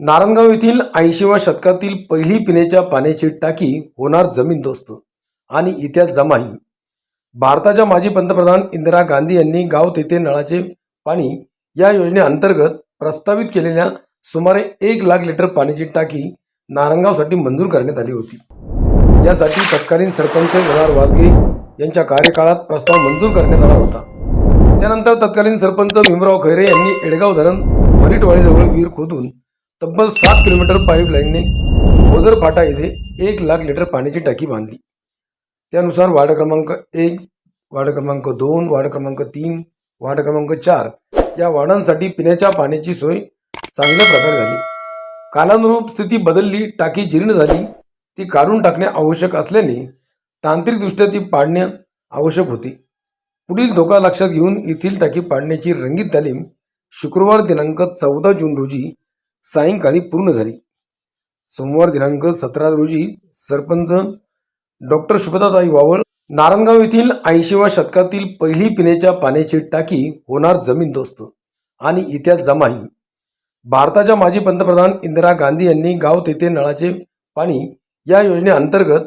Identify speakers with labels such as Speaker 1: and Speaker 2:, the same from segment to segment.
Speaker 1: नारायणगाव येथील ऐंशीव्या शतकातील पहिली पिण्याच्या पाण्याची टाकी होणार जमीनदोस्त आणि इतिहास जमाही भारताच्या माजी पंतप्रधान इंदिरा गांधी यांनी गाव तेथे नळाचे पाणी या योजनेअंतर्गत प्रस्तावित केलेल्या सुमारे एक लाख लिटर पाण्याची टाकी नारायणगावसाठी मंजूर करण्यात आली होती. यासाठी तत्कालीन सरपंच गणार वासगे यांच्या कार्यकाळात प्रस्ताव मंजूर करण्यात आला होता. त्यानंतर तत्कालीन सरपंच भीमराव खैरे यांनी एडगाव धरण वरिटवाडीजवळ विहीर खोदून तब्बल सात किलोमीटर पाईपलाईनने ओझर फाटा येथे एक लाख लिटर पाण्याची टाकी बांधली. त्यानुसार वार्ड क्रमांक एक वार्ड क्रमांक दोन वार्ड क्रमांक तीन वार्ड क्रमांक चार या वार्डांसाठी पिण्याच्या पाण्याची सोय चांगल्या प्रकारे झाली. कालानुरूप स्थिती बदलली टाकी जीर्ण झाली. ती काढून टाकणे आवश्यक असल्याने तांत्रिकदृष्ट्या ती पाडणे आवश्यक होते. पुढील धोका लक्षात घेऊन येथील टाकी पाडण्याची रंगीत तालीम शुक्रवार दिनांक चौदा जून रोजी सायंकाळी पूर्ण झाली. सोमवार दिनांक सतरा रोजी सरपंच डॉक्टर शुभदाताई वावळ नारायणगाव येथील ऐंशीव्या शतकातील पहिली पिण्याच्या पाण्याची टाकी होणार जमीनदोस्त आणि इतिहास जमाही भारताच्या माजी पंतप्रधान इंदिरा गांधी यांनी गाव तेथे नळाचे पाणी या योजनेअंतर्गत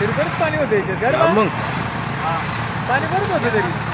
Speaker 1: प्र
Speaker 2: तिरकट पाणी होते
Speaker 1: मग.
Speaker 2: पाणी बरंच होतं तरी.